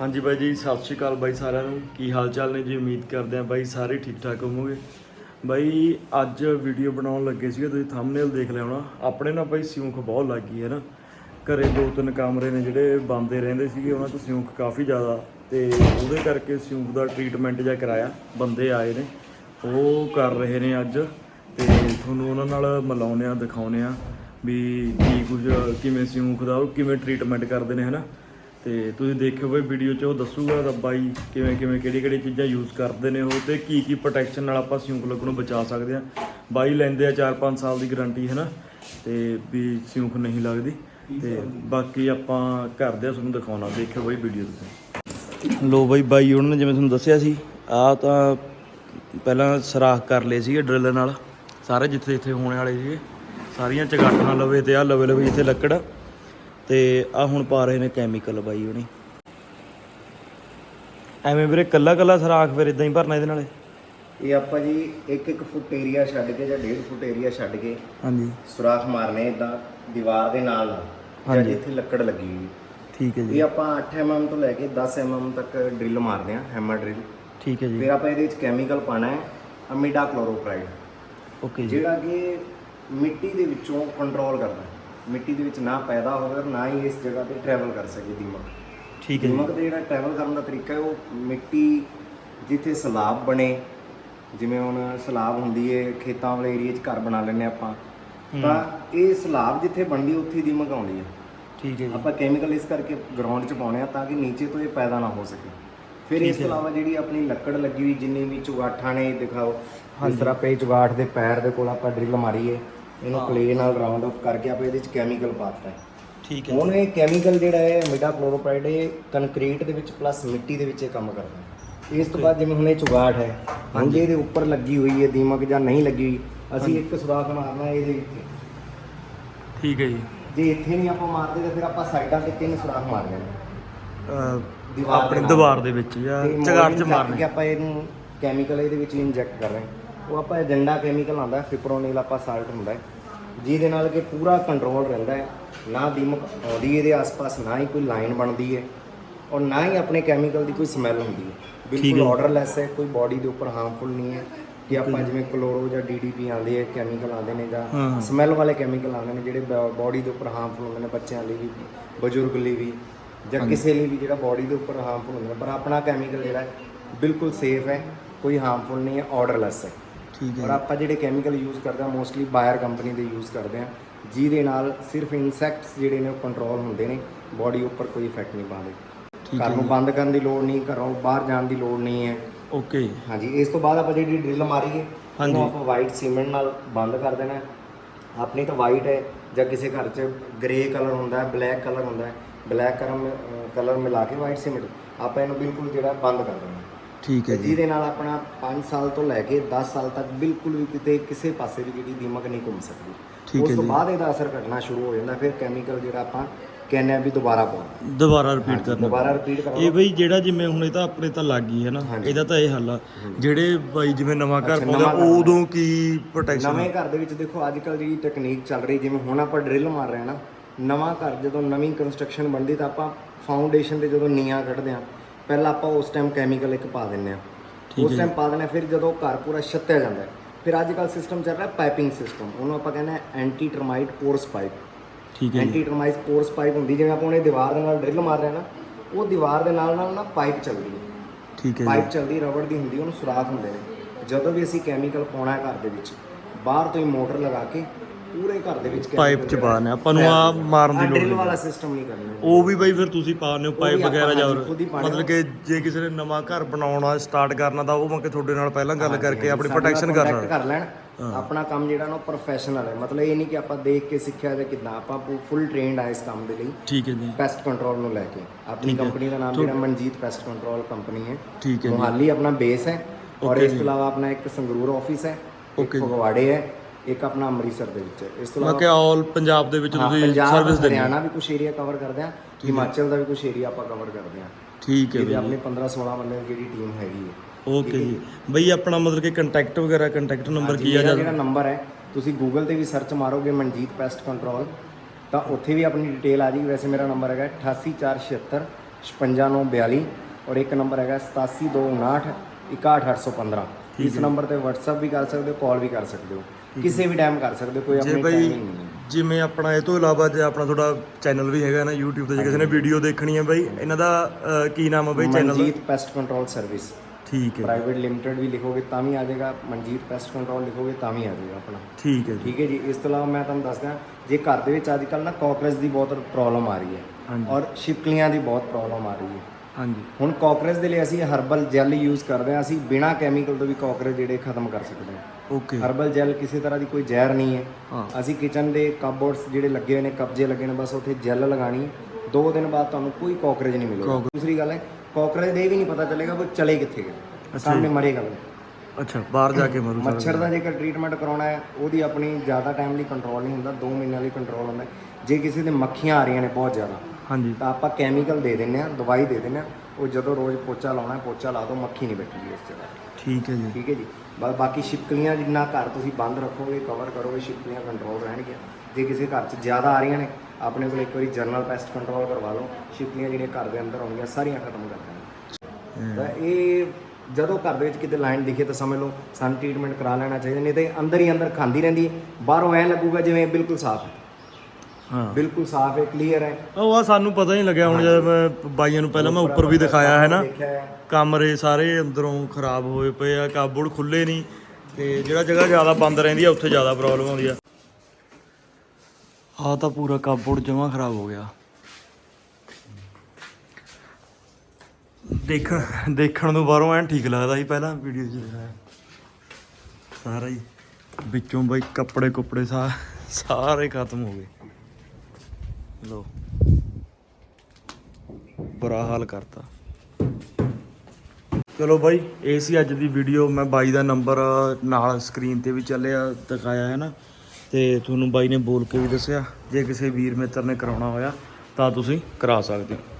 ਹਾਂਜੀ ਬਾਈ ਜੀ, ਸਤਿ ਸ਼੍ਰੀ ਅਕਾਲ ਬਾਈ ਸਾਰਿਆਂ ਨੂੰ। ਕੀ ਹਾਲ ਚਾਲ ਨੇ ਜੀ? ਉਮੀਦ ਕਰਦੇ ਆਂ ਬਾਈ ਸਾਰੇ ਠੀਕ ਠਾਕ ਹੋਵੋਗੇ। ਬਾਈ, ਅੱਜ ਵੀਡੀਓ ਬਣਾਉਣ ਲੱਗੇ ਸੀਗੇ, ਤੁਸੀਂ ਥੰਬਨੇਲ ਦੇਖ ਲਿਆ ਹੋਣਾ। ਆਪਣੇ ਨਾਲ ਬਾਈ ਸਿਉਂਖ ਬਹੁਤ ਲੱਗ ਗਈ ਹੈ ਨਾ। ਘਰੇ ਦੋ ਤਿੰਨ ਕਮਰੇ ਨੇ ਜਿਹੜੇ ਬੰਦੇ ਰਹਿੰਦੇ ਸੀਗੇ, ਉਹਨਾਂ 'ਚ ਸਿਉਂਖ ਕਾਫੀ ਜ਼ਿਆਦਾ। ਤੇ ਉਹਦੇ ਕਰਕੇ ਸਿਉਂਖ ਦਾ ਟ੍ਰੀਟਮੈਂਟ ਜਾਂ ਕਰਾਇਆ। ਬੰਦੇ ਆਏ ਨੇ, ਉਹ ਕਰ ਰਹੇ ਨੇ ਅੱਜ। ਤੇ ਤੁਹਾਨੂੰ ਉਹਨਾਂ ਨਾਲ ਮਿਲਾਉਂਦੇ ਆ ਦਿਖਾਉਂਦੇ ਆ ਵੀ ਕੀ ਕੁਝ, ਕਿਵੇਂ ਸਿਉਂਖ ਦਾ, ਉਹ ਕਿਵੇਂ ਟ੍ਰੀਟਮੈਂਟ ਕਰਦੇ ਨੇ ਹਨਾ ਤੇ ਤੁਸੀਂ ਦੇਖਿਓ ਬਈ ਵੀਡੀਓ 'ਚ ਉਹ ਦੱਸੂਗਾ ਤਾਂ ਬਾਈ ਕਿਵੇਂ ਕਿਵੇਂ ਕਿਹੜੀ ਕਿਹੜੀ ਚੀਜ਼ਾਂ ਯੂਜ਼ ਕਰਦੇ ਨੇ ਉਹ ਤੇ ਕੀ ਕੀ ਪ੍ਰੋਟੈਕਸ਼ਨ ਨਾਲ ਆਪਾਂ ਸਿਉਂਕ ਲੱਗਣ ਨੂੰ ਬਚਾ ਸਕਦੇ ਆ ਬਾਈ ਲੈਂਦੇ ਆ 4-5 ਸਾਲ ਦੀ ਗਾਰੰਟੀ ਹੈ ਨਾ ਤੇ ਵੀ ਸਿਉਂਕ ਨਹੀਂ ਲੱਗਦੀ। ਤੇ ਬਾਕੀ ਆਪਾਂ ਕਰਦੇ ਆ ਤੁਹਾਨੂੰ ਦਿਖਾਉਣਾ। ਦੇਖਿਓ ਬਈ ਵੀਡੀਓ ਤੁਸੀਂ। ਲੋ ਬਾਈ ਬਾਈ ਉਹਨਾਂ ਨੇ ਜਿਵੇਂ ਤੁਹਾਨੂੰ ਦੱਸਿਆ ਸੀ ਆ ਤਾਂ ਪਹਿਲਾਂ ਸਰਾਖ ਕਰ ਲਏ ਸੀਗੇ ਡਰਿਲ ਨਾਲ। ਸਾਰੇ ਜਿੱਥੇ ਜਿੱਥੇ ਹੋਣੇ ਵਾਲੇ ਸੀਗੇ। ਸਾਰੀਆਂ ਚਗਾਠਾਂ ਲਵੇ ਤੇ ਆ ਲਵੇ ਲਵੇ ਜਿੱਥੇ ਲੱਕੜ ਤੇ ਆ ਹੁਣ ਪਾ ਰਹੇ ਨੇ ਕੈਮੀਕਲ ਬਾਈ ਉਹਨੇ ਐਵੇਂ ਵੀਰੇ ਕੱਲਾ ਕੱਲਾ ਸਰਾਖ ਫਿਰ ਇਦਾਂ ਹੀ ਭਰਨਾ ਇਹਦੇ ਨਾਲ। ਇਹ ਆਪਾਂ ਜੀ 1-1 ਫੁੱਟ ਏਰੀਆ ਛੱਡ ਕੇ ਜਾਂ 1.5 ਫੁੱਟ ਏਰੀਆ ਛੱਡ ਕੇ ਹਾਂਜੀ। ਸੁਰਾਖ ਮਾਰਨੇ ਇਦਾਂ ਦੀਵਾਰ ਦੇ ਨਾਲ ਨਾਲ ਜਾਂ। ਜਿੱਥੇ ਲੱਕੜ ਲੱਗੀ ਹੋਈ। ਠੀਕ ਹੈ ਇਹ ਜੀ ਆਪਾਂ 8 mm ਤੋਂ ਲੈ ਕੇ 10 mm ਤੱਕ ਡਰਿਲ ਮਾਰਦੇ ਆ ਹੈਮਰ ਡਰਿਲ ਠੀਕ ਹੈ ਜੀ। ਫਿਰ ਆਪਾਂ ਇਹਦੇ ਵਿੱਚ ਕੈਮੀਕਲ ਪਾਣਾ ਹੈ ਅਮੀਡਾ ਕਲੋਰੋਪ੍ਰਾਈਡ ਓਕੇ ਜੀ। ਜਿਹੜਾ ਕਿ ਮਿੱਟੀ ਦੇ ਵਿੱਚੋਂ ਕੰਟਰੋਲ ਕਰਦਾ ਹੈ। ਮਿੱਟੀ ਦੇ ਵਿੱਚ ਨਾ ਪੈਦਾ ਹੋਵੇ ਔਰ ਨਾ ਹੀ ਇਸ ਜਗ੍ਹਾ ਤੇ ਟਰੈਵਲ ਕਰ ਸਕੇ ਦੀਮਕ। ਠੀਕ ਹੈ ਦੀਮਕ ਦਾ ਜਿਹੜਾ ਟਰੈਵਲ ਕਰਨ ਦਾ ਤਰੀਕਾ ਹੈ ਉਹ ਮਿੱਟੀ ਜਿੱਥੇ ਸਲਾਬ ਬਣੇ ਜਿਵੇਂ ਹੁਣ ਸਲਾਬ ਹੁੰਦੀ ਹੈ ਖੇਤਾਂ ਵਾਲੇ ਏਰੀਆ 'ਚ ਘਰ ਬਣਾ ਲੈਂਦੇ ਆਪਾਂ ਤਾਂ ਇਹ ਸਲਾਬ ਜਿੱਥੇ ਬਣਦੀ ਉੱਥੇ ਦੀਮਕ ਆਉਂਦੀ ਹੈ। ਠੀਕ ਹੈ ਆਪਾਂ ਕੈਮੀਕਲ ਇਸ ਕਰਕੇ ਗਰਾਊਂਡ 'ਚ ਪਾਉਣੇ ਆ ਤਾਂ ਕਿ ਨੀਚੇ ਤੋਂ ਇਹ ਪੈਦਾ ਨਾ ਹੋ ਸਕੇ। ਫਿਰ ਇਸ ਤੋਂ ਇਲਾਵਾ ਜਿਹੜੀ ਆਪਣੀ ਲੱਕੜ ਲੱਗੀ ਹੋਈ ਜਿੰਨੀ ਵੀ ਚੁਗਾਠਾਂ ਨੇ ਦਿਖਾਓ ਜਿਸ ਤਰ੍ਹਾਂ ਪੇ ਚੁਗਾਠ ਦੇ ਪੈਰ ਦੇ ਕੋਲ ਆਪਾਂ ਡਰਿਲ ਮਾਰੀਏ ਇਹਨੂੰ ਕਲੇ ਨਾਲ ਰਾਉਂਡ ਅਪ ਕਰਕੇ ਆਪਾਂ ਇਹਦੇ 'ਚ ਕੈਮੀਕਲ ਪਾਤਾ ਹੈ। ਠੀਕ ਹੈ। ਹੁਣ ਇਹ ਕੈਮੀਕਲ ਜਿਹੜਾ ਹੈ ਮਿਡਾ ਕਲੋਰੋਪਾਈਡ ਇਹ ਕੰਕਰੀਟ ਦੇ ਵਿੱਚ ਪਲੱਸ ਮਿੱਟੀ ਦੇ ਵਿੱਚ ਇਹ ਕੰਮ ਕਰਦਾ ਹੈ। ਇਸ ਤੋਂ ਬਾਅਦ ਜਿਵੇਂ ਹੁਣ ਇਹ ਚੁਗਾਠ ਹੈ ਹੁਣ ਜੇ ਇਹਦੇ ਉੱਪਰ ਲੱਗੀ ਹੋਈ ਹੈ ਦੀਮਕ ਜਾਂ ਨਹੀਂ ਲੱਗੀ ਅਸੀਂ ਇੱਕ ਸੁਰਾਖ ਮਾਰਨਾ ਇਹਦੇ ਵਿੱਚ ਠੀਕ ਹੈ ਜੀ। ਜੇ ਇੱਥੇ ਨਹੀਂ ਆਪਾਂ ਮਾਰਦੇ ਤਾਂ ਫਿਰ ਆਪਾਂ ਸਾਈਡਾਂ ਤੇ ਤਿੰਨ ਸੁਰਾਖ ਮਾਰਨੇ ਨੇ ਆਪਣੇ। ਦੀਵਾਰ ਦੇ ਵਿੱਚ ਜਾਂ morning ਚ ਮਾਰਨੇ। ਕੇ ਆਪਾਂ ਇਹਨੂੰ ਕੈਮੀਕਲ ਇਹਦੇ ਵਿੱਚ ਇੰਜੈਕਟ ਕਰ ਰਹੇ ਹਾਂ। ਉਹ ਆਪਾਂ ਏਜੰਡਾ ਕੈਮੀਕਲ ਆਉਂਦਾ ਫਿਪਰੋਨਿਲ ਆਪਾਂ ਸਾਲਟ ਹੁੰਦਾ ਹੈ ਜਿਹਦੇ ਨਾਲ ਕਿ ਪੂਰਾ ਕੰਟਰੋਲ ਰਹਿੰਦਾ ਹੈ ਨਾ ਦੀਮਕ ਆਉਂਦੀ ਇਹਦੇ ਆਸ-ਪਾਸ ਨਾ ਹੀ ਕੋਈ ਲਾਈਨ ਬਣਦੀ ਹੈ ਔਰ ਨਾ ਹੀ ਆਪਣੇ ਕੈਮੀਕਲ ਦੀ ਕੋਈ ਸਮੈਲ ਹੁੰਦੀ ਹੈ। ਬਿਲਕੁਲ ਆਰਡਰਲੈਸ ਹੈ ਕੋਈ ਬਾਡੀ ਦੇ ਉੱਪਰ ਹਾਰਮਫੁਲ ਨਹੀਂ ਹੈ ਕਿ ਆਪਾਂ ਜਿਵੇਂ ਕਲੋਰੋ ਜਾਂ ਡੀਡੀਪੀ ਆਉਂਦੇ ਆ ਕੈਮੀਕਲ ਆਉਂਦੇ ਨੇ ਜਾਂ ਹਾਂ। ਸਮੈਲ ਵਾਲੇ ਕੈਮੀਕਲ ਆਉਂਦੇ ਨੇ ਜਿਹੜੇ ਬਾਡੀ ਦੇ ਉੱਪਰ ਹਾਰਮਫੁਲ ਹੁੰਦੇ ਨੇ ਬੱਚਿਆਂ ਲਈ ਵੀ ਬਜ਼ੁਰਗ ਲਈ ਵੀ ਜਾਂ ਕਿਸੇ ਲਈ ਵੀ ਜਿਹੜਾ ਬਾਡੀ ਦੇ ਉੱਪਰ ਹਾਰਮਫੁਲ ਹੁੰਦਾ ਪਰ ਆਪਣਾ ਕੈਮੀਕਲ ਜਿਹੜਾ ਹੈ ਬਿਲਕੁਲ ਸੇਫ ਹੈ ਕੋਈ ਹਾਰਮਫੁਲ ਨਹੀਂ ਹੈ ਆਰਡਰਲੈਸ ਹੈ। ਠੀਕ ਔਰ ਆਪਾਂ ਜਿਹੜੇ ਕੈਮੀਕਲ ਯੂਜ਼ ਕਰਦੇ ਹਾਂ ਮੋਸਟਲੀ ਬਾਇਰ ਕੰਪਨੀ ਦੇ ਯੂਜ਼ ਕਰਦੇ ਹਾਂ ਜਿਹਦੇ ਨਾਲ ਸਿਰਫ ਇਨਸੈਕਟਸ ਜਿਹੜੇ ਨੇ ਉਹ ਕੰਟਰੋਲ ਹੁੰਦੇ ਨੇ ਬਾਡੀ ਉੱਪਰ ਕੋਈ ਇਫੈਕਟ ਨਹੀਂ ਪਾਉਂਦੇ। ਠੀਕ ਘਰ ਨੂੰ ਬੰਦ ਕਰਨ ਦੀ ਲੋੜ ਨਹੀਂ ਘਰੋਂ ਬਾਹਰ ਜਾਣ ਦੀ ਲੋੜ ਨਹੀਂ ਹੈ। ਓਕੇ ਹਾਂਜੀ ਇਸ ਤੋਂ ਬਾਅਦ ਆਪਾਂ ਜਿਹੜੀ ਡਰਿਲ ਮਾਰੀਏ ਹਾਂਜੀ। ਆਪਾਂ ਵਾਈਟ ਸੀਮੈਂਟ ਨਾਲ ਬੰਦ ਕਰ ਦੇਣਾ ਹੈ। ਆਪਣੀ ਤਾਂ ਵਾਈਟ ਹੈ ਜਾਂ ਕਿਸੇ ਘਰ 'ਚ ਗ੍ਰੇ ਕਲਰ ਹੁੰਦਾ ਹੈ ਬਲੈਕ ਕਲਰ ਹੁੰਦਾ ਹੈ। ਬਲੈਕ ਕਲਰ ਮਿਲਾ ਕੇ ਵਾਈਟ ਸੀਮੈਂਟ ਆਪਾਂ ਇਹਨੂੰ ਬਿਲਕੁਲ ਜਿਹੜਾ ਬੰਦ ਕਰ ਦੇਣਾ ਠੀਕ ਹੈ ਜੀ। ਜਿਹਦੇ ਨਾਲ ਆਪਣਾ 5 ਸਾਲ ਤੋਂ ਲੈ ਕੇ 10 ਸਾਲ ਤੱਕ ਬਿਲਕੁਲ ਵੀ ਕਿਤੇ ਕਿਸੇ ਪਾਸੇ ਵੀ ਜਿਹੜੀ ਦੀਮਕ ਨਹੀਂ ਘੁੰਮ ਸਕਦੀ। ਠੀਕ ਉਸ ਤੋਂ। ਬਾਅਦ ਇਹਦਾ ਅਸਰ ਘਟਣਾ ਸ਼ੁਰੂ ਹੋ ਜਾਂਦਾ ਫਿਰ ਕੈਮੀਕਲ ਜਿਹੜਾ ਆਪਾਂ ਕਹਿੰਦੇ ਆ ਵੀ ਦੁਬਾਰਾ ਪਾਉਣਾ ਦੁਬਾਰਾ ਰਿਪੀਟ ਕਰਨਾ ਦੁਬਾਰਾ ਰਿਪੀਟ ਇਹ ਕਰਾਂਗੇ ਬਈ ਜਿਹੜਾ ਜਿਵੇਂ ਹੁਣ ਇਹ ਤਾਂ ਆਪਣੇ ਤਾਂ ਲੱਗ ਗਈ ਹੈ ਨਾ। ਇਹਦਾ ਤਾਂ ਇਹ ਹੱਲ ਆ। ਜਿਹੜੇ ਬਾਈ ਜਿਵੇਂ ਨਵਾਂ ਘਰ ਪਾਉਂਦੇ ਉਦੋਂ ਕੀ ਪ੍ਰੋਟੈਕਸ਼ਨ ਨਵੇਂ ਘਰ ਦੇ ਵਿੱਚ ਦੇਖੋ ਅੱਜ ਕੱਲ ਜਿਹੜੀ ਟੈਕਨੀਕ ਚੱਲ ਰਹੀ ਜਿਵੇਂ ਹੁਣ ਆਪਾਂ ਡਰਿਲ ਮਾਰ ਰਹੇ ਹਾਂ ਨਾ ਨਵਾਂ ਘਰ ਜਦੋਂ ਨਵੀਂ ਕੰਸਟਰਕਸ਼ਨ ਬਣਦੀ ਤਾਂ ਆਪਾਂ ਫਾਊਂਡੇਸ਼ਨ ਤੇ ਜਦੋਂ ਨੀਆਂ ਕੱਢਦੇ ਆ ਪਹਿਲਾਂ ਆਪਾਂ ਉਸ ਟਾਈਮ ਕੈਮੀਕਲ ਇੱਕ ਪਾ ਦਿੰਦੇ ਆ ਉਸ ਟਾਈਮ ਪਾ ਹਾਂ ਫਿਰ ਜਦੋਂ ਘਰ ਪੂਰਾ ਛੱਤਿਆ ਜਾਂਦਾ ਹੈ, ਫਿਰ ਅੱਜ ਕੱਲ ਸਿਸਟਮ ਚੱਲ ਰਿਹਾ ਪਾਈਪਿੰਗ ਸਿਸਟਮ ਉਹਨੂੰ ਆਪਾਂ ਕਹਿੰਦੇ ਆ ਐਂਟੀ ਟਰਮਾਈਟ ਪੋਰਸ ਪਾਈਪ ਠੀਕ ਹੈ ਐਂਟੀ ਟਰਮਾਈਟ ਪੋਰਸ ਪਾਈਪ ਹੁੰਦੀ ਜਿਵੇਂ ਆਪਾਂ ਉਹਨੇ ਦੀਵਾਰ ਦੇ ਨਾਲ ਡਰਿਲ ਮਾਰ ਰਹੇ ਨਾ ਉਹ ਦੀਵਾਰ ਦੇ ਨਾਲ ਨਾਲ ਨਾ ਪਾਈਪ ਚੱਲਦੀ ਹੈ। ਠੀਕ ਹੈ ਪਾਈਪ ਚੱਲਦੀ ਰਬੜ ਦੀ ਹੁੰਦੀ ਉਹਨੂੰ ਸੁਰਾਖ ਹੁੰਦੇ ਨੇ। ਜਦੋਂ ਵੀ ਅਸੀਂ ਕੈਮੀਕਲ ਪਾਉਣਾ ਹੈ ਘਰ ਦੇ ਵਿੱਚ ਬਾਹਰ ਤੋਂ ਹੀ ਮੋਟਰ ਲਗਾ ਕੇ ਪੂਰੇ ਘਰ ਦੇ ਵਿੱਚ ਪਾਈਪ ਚ ਪਾਣੇ ਆਪਾਂ ਨੂੰ ਆ ਮਾਰਨ ਦੀ ਲੋੜ ਡਰਿਲ ਨਹੀਂ। ਵਾਲਾ ਸਿਸਟਮ ਨਹੀਂ ਕਰਨਾ ਉਹ ਵੀ ਬਈ ਫਿਰ ਤੁਸੀਂ ਪਾਉਂਦੇ ਹੋ ਪਾਈਪ ਆਪਾਂ ਵਗੈਰਾ ਜਾਂ ਹਾਂਜੀ, ਖੁਦ ਹੀ ਪਾਉਂਦੇ ਮਤਲਬ ਕਿ ਜੇ ਕਿਸੇ ਨੇ ਨਵਾਂ ਘਰ ਬਣਾਉਣਾ ਸਟਾਰਟ ਕਰਨਾ ਤਾਂ ਉਹ ਮੈਂ ਕਿ ਤੁਹਾਡੇ ਨਾਲ ਪਹਿਲਾਂ ਗੱਲ ਕਰਕੇ ਆਪਣੀ ਪ੍ਰੋਟੈਕਸ਼ਨ ਕਰਨਾ ਕਰ ਲੈਣ। ਆਪਣਾ ਕੰਮ ਜਿਹੜਾ ਨਾ ਪ੍ਰੋਫੈਸ਼ਨਲ ਹੈ। ਮਤਲਬ ਇਹ ਨਹੀਂ ਕਿ ਆਪਾਂ ਦੇਖ ਕੇ ਸਿੱਖਿਆ ਜਾਂ ਕਿਦਾਂ। ਆਪਾਂ ਫੁੱਲ ਟ੍ਰੇਨਡ ਆ ਇਸ ਕੰਮ ਦੇ ਲਈ। ਠੀਕ ਹੈ ਜੀ। ਪੈਸਟ ਕੰਟਰੋਲ ਨੂੰ ਲੈ ਕੇ। ਆਪਣੀ ਕੰਪਨੀ ਦਾ ਨਾਮ ਜਿਹੜਾ ਮਨਜੀਤ ਪੈਸਟ ਕੰਟਰੋਲ ਕੰਪਨੀ ਹੈ। ਠੀਕ ਹੈ ਜੀ। ਮੁਹਾਲੀ ਆਪਣਾ ਬੇਸ ਹੈ। ਔਰ ਇਸ ਤੋਂ ਇਲਾਵਾ ਆਪਣਾ ਇੱਕ ਸੰਗਰੂਰ ਆਫਿਸ ਹੈ। ਇੱਕ ਫਗਵਾੜੇ ਹੈ। ਇੱਕ ਆਪਣਾ ਅੰਮ੍ਰਿਤਸਰ ਦੇ ਵਿੱਚ। ਇਸ ਤੋਂ ਮੈਂ ਇਲਾਵਾ ਕਿ ਆਲ ਪੰਜਾਬ ਦੇ ਵਿੱਚ ਹਾਂ, ਤੁਸੀਂ ਪੰਜਾਬ ਸਰਵਿਸ ਦਿੰਦੇ ਹੋ। ਹਰਿਆਣਾ ਵੀ ਕੁਝ ਏਰੀਆ ਕਵਰ ਕਰਦੇ ਆ ਹਿਮਾਚਲ ਦਾ ਵੀ ਕੁਝ ਏਰੀਆ ਆਪਾਂ ਕਵਰ ਕਰਦੇ ਆ ਠੀਕ ਹੈ ਇਹਦੇ ਬਈ। ਆਪਣੇ 15 16 ਬੰਦੇ ਦੀ ਜਿਹੜੀ ਟੀਮ ਹੈਗੀ ਹੈ। ਓਕੇ ਜੀ। ਬਈ ਆਪਣਾ ਮਤਲਬ ਕਿ ਕੰਟੈਕਟ ਵਗੈਰਾ ਕੰਟੈਕਟ ਨੰਬਰ ਕੀ ਆ ਮੇਰਾ ਜਿਹੜਾ ਨੰਬਰ ਹੈ ਤੁਸੀਂ ਗੂਗਲ ਤੇ ਵੀ ਸਰਚ ਮਾਰੋਗੇ ਮਨਜੀਤ ਪੈਸਟ ਕੰਟਰੋਲ ਤਾਂ ਉੱਥੇ ਵੀ ਆਪਣੀ ਡਿਟੇਲ ਆ ਜਾਏਗੀ। ਵੈਸੇ ਮੇਰਾ ਨੰਬਰ ਹੈਗਾ 88476 56942 ਔਰ ਇੱਕ ਨੰਬਰ ਹੈਗਾ 8729 61815 ਇਸ ਨੰਬਰ ਤੇ WhatsApp ਵੀ ਕਰ ਸਕਦੇ ਹੋ ਕਾਲ ਵੀ ਕਰ ਸਕਦੇ ਹੋ। ਕਿਸੇ ਵੀ ਟਾਈਮ ਕਰ ਸਕਦੇ ਹੋ ਕੋਈ ਜੇ ਆਪਣੀ ਬਈ ਟਾਈਮਿੰਗ ਨਹੀਂ ਹੈ। ਜਿਵੇਂ ਆਪਣਾ ਇਹ ਤੋਂ ਇਲਾਵਾ ਜੇ ਆਪਣਾ ਤੁਹਾਡਾ ਚੈਨਲ ਵੀ ਹੈਗਾ ਨਾ YouTube ਤੇ ਜੇ ਕਿਸੇ ਨੇ ਵੀਡੀਓ ਦੇਖਣੀ ਹੈ ਬਈ ਇਹਨਾਂ ਦਾ ਅਹ, ਕੀ ਨਾਮ ਹੈ ਬਈ channel Manjit pest control service ਠੀਕ ਹੈ। ਪ੍ਰਾਈਵੇਟ ਲਿਮਟਿਡ ਵੀ ਲਿਖੋਗੇ ਤਾਂ ਵੀ ਆ ਜਾਏਗਾ ਮਨਜੀਤ ਪੈਸਟ ਕੰਟਰੋਲ ਲਿਖੋਗੇ ਤਾਂ ਵੀ ਆ ਜਾਏਗਾ ਆਪਣਾ। ਠੀਕ ਹੈ ਜੀ। ਠੀਕ ਹੈ ਜੀ ਇਸ ਤੋਂ ਇਲਾਵਾ ਮੈਂ ਤੁਹਾਨੂੰ ਦੱਸਦਾ ਜੇ ਘਰ ਦੇ ਵਿੱਚ ਅੱਜ ਕੱਲ੍ਹ ਨਾ ਕਾਕਰੋਚ ਦੀ ਬਹੁਤ ਪ੍ਰੋਬਲਮ ਆ ਰਹੀ ਹੈ। ਔਰ ਛਿਪਕਲੀਆਂ ਦੀ ਬਹੁਤ ਪ੍ਰੋਬਲਮ ਆ ਰਹੀ ਹੈ। ਹਾਂਜੀ। ਹੁਣ ਕਾਕਰੋਚ ਦੇ ਲਈ ਅਸੀਂ ਹਰਬਲ ਜੈਲ ਯੂਜ਼ ਕਰਦੇ ਹਾਂ ਅਸੀਂ ਬਿਨਾ ਕੈਮੀਕਲ ਤੋਂ ਵੀ ਕਾਕਰੋਚ ਜਿਹੜੇ ਖਤਮ ਕਰ ਸਕਦੇ ਹਾਂ। ਓਕੇ ਹਰਬਲ ਜੈਲ ਕਿਸੇ ਤਰ੍ਹਾਂ ਦੀ ਕੋਈ ਜ਼ਹਿਰ ਨਹੀਂ ਹੈ। ਅਸੀਂ ਕਿਚਨ ਦੇ ਕਪਬੋਰਡਸ ਜਿਹੜੇ ਲੱਗੇ ਹੋਏ ਨੇ ਕਬਜੇ ਲੱਗੇ ਨੇ ਬਸ ਉੱਥੇ ਜੈਲ ਲਗਾਣੀ ਹੈ। ਦੋ ਦਿਨ ਬਾਅਦ ਤੁਹਾਨੂੰ ਕੋਈ ਕਾਕਰੋਚ ਨਹੀਂ ਮਿਲੇਗਾ। ਦੂਸਰੀ ਗੱਲ ਹੈ ਕਾਕਰੋਚ ਦੇ ਵੀ ਨਹੀਂ ਪਤਾ ਚੱਲੇਗਾ ਉਹ ਚਲੇ ਕਿੱਥੇ ਗਏ। ਸਾਹਮਣੇ ਮਰੇਗਾ ਨਹੀਂ। ਅੱਛਾ ਬਾਹਰ ਜਾ ਕੇ ਮਰੂ ਮੱਛਰ ਦਾ ਜੇਕਰ ਟ੍ਰੀਟਮੈਂਟ ਕਰਾਉਣਾ ਹੈ ਉਹਦੀ ਆਪਣੀ ਜ਼ਿਆਦਾ ਟਾਈਮ ਲਈ ਕੰਟਰੋਲ ਨਹੀਂ ਹੁੰਦਾ 2 ਮਹੀਨਿਆਂ ਲਈ ਕੰਟਰੋਲ ਹੁੰਦਾ। ਜੇ ਕਿਸੇ ਦੇ ਮੱਖੀਆਂ ਆ ਰਹੀਆਂ ਨੇ ਬਹੁਤ ਜ਼ਿਆਦਾ ਹਾਂਜੀ। ਤਾਂ ਆਪਾਂ ਕੈਮੀਕਲ ਦੇ ਦਿੰਨੇ ਆ ਦਵਾਈ ਦੇ ਦਿੰਨੇ ਆ ਉਹ ਜਦੋਂ ਰੋਜ਼ ਪੋਚਾ ਲਾਉਣਾ ਹੈ ਪੋਚਾ ਲਾ ਦਿਓ ਮੱਖੀ ਨਹੀਂ ਬੈਠੇਗੀ ਇਸ ਜਗ੍ਹਾ ਤੇ। ਠੀਕ ਹੈ ਜੀ। ਠੀਕ ਹੈ ਜੀ। ਬਸ ਬਾਕੀ ਛਿਪਕਲੀਆਂ ਜਿੰਨਾ ਘਰ ਤੁਸੀਂ ਬੰਦ ਰੱਖੋਗੇ ਕਵਰ ਕਰੋਗੇ ਛਿਪਕਲੀਆਂ ਕੰਟਰੋਲ ਰਹਿਣਗੀਆਂ। ਜੇ ਕਿਸੇ ਘਰ 'ਚ ਜ਼ਿਆਦਾ ਆ ਰਹੀਆਂ ਨੇ ਆਪਣੇ ਕੋਲ ਇੱਕ ਵਾਰੀ ਜਰਨਲ ਪੈਸਟ ਕੰਟਰੋਲ ਕਰਵਾ ਲਓ। ਛਿਪਕਲੀਆਂ ਜਿਹੜੀਆਂ ਘਰ ਦੇ ਅੰਦਰ ਆਉਣਗੀਆਂ ਸਾਰੀਆਂ ਖਤਮ ਕਰ ਦੇਣਗੇ ਤਾਂ ਇਹ ਜਦੋਂ ਘਰ ਦੇ ਵਿੱਚ ਕਿਤੇ ਲਾਈਨ ਦਿਖੇ ਤਾਂ ਸਮਝ ਲਓ ਸਾਨੂੰ ਟ੍ਰੀਟਮੈਂਟ ਕਰਾ ਲੈਣਾ ਚਾਹੀਦਾ ਨਹੀਂ ਤੇ ਅੰਦਰ ਹੀ ਅੰਦਰ ਖਾਂਦੀ ਰਹਿੰਦੀ ਹੈ। ਬਾਹਰੋਂ ਐ ਲੱਗੂਗਾ ਜਿਵੇਂ ਬਿਲਕੁਲ ਸਾਫ਼ ਹਾਂ। ਬਿਲਕੁਲ ਸਾਫ਼ ਹੈ ਕਲੀਅਰ ਹੈ। ਉਹ ਆ ਸਾਨੂੰ ਪਤਾ ਨਹੀਂ ਲੱਗਿਆ ਹੁਣ ਜਦ ਮੈਂ ਬਾਈਆਂ ਨੂੰ ਪਹਿਲਾਂ ਮੈਂ ਉੱਪਰ ਵੀ ਦਿਖਾਇਆ ਹੈ ਨਾ। ਹੈ। ਕਮਰੇ ਸਾਰੇ ਅੰਦਰੋਂ ਖਰਾਬ ਹੋਏ ਪਏ ਆ ਕਾਬੜ ਖੁੱਲੇ ਨਹੀਂ ਤੇ ਜਿਹੜਾ ਜਗ੍ਹਾ ਜ਼ਿਆਦਾ ਬੰਦ ਰਹਿੰਦੀ ਆ ਉੱਥੇ ਜ਼ਿਆਦਾ ਪ੍ਰੋਬਲਮ ਆਉਂਦੀ ਆ। ਆ ਤਾਂ ਪੂਰਾ ਕਾਬੜ ਜਮਾ ਖਰਾਬ ਹੋ ਗਿਆ। ਦੇਖ ਦੇਖਣ ਨੂੰ ਬਾਹਰੋਂ ਐਨ ਠੀਕ ਲੱਗਦਾ ਸੀ ਪਹਿਲਾਂ ਵੀਡੀਓ 'ਚ। ਦਿਖਾਇਆ ਸਾਰਾ ਹੀ ਵਿੱਚੋਂ ਬਈ ਕੱਪੜੇ ਕੁੱਪੜੇ ਸਾਰੇ ਖਤਮ ਹੋ ਗਏ। ਲੋ ਬੁਰਾ ਹਾਲ ਕਰਤਾ। ਚਲੋ ਬਾਈ, ਇਹ ਸੀ ਅੱਜ ਦੀ ਵੀਡੀਓ ਮੈਂ ਬਾਈ ਦਾ ਨੰਬਰ ਨਾਲ ਸਕਰੀਨ ਤੇ ਵੀ ਚੱਲਿਆ, ਦਿਖਾਇਆ ਹੈ ਨਾ। ਤੇ ਤੁਹਾਨੂੰ ਬਾਈ ਨੇ ਬੋਲ ਕੇ ਵੀ ਦੱਸਿਆ, ਜੇ ਕਿਸੇ ਵੀਰ ਮਿੱਤਰ ਨੇ ਕਰਾਉਣਾ ਹੋਇਆ, ਤਾਂ ਤੁਸੀਂ ਕਰਾ ਸਕਦੇ ਹੋ।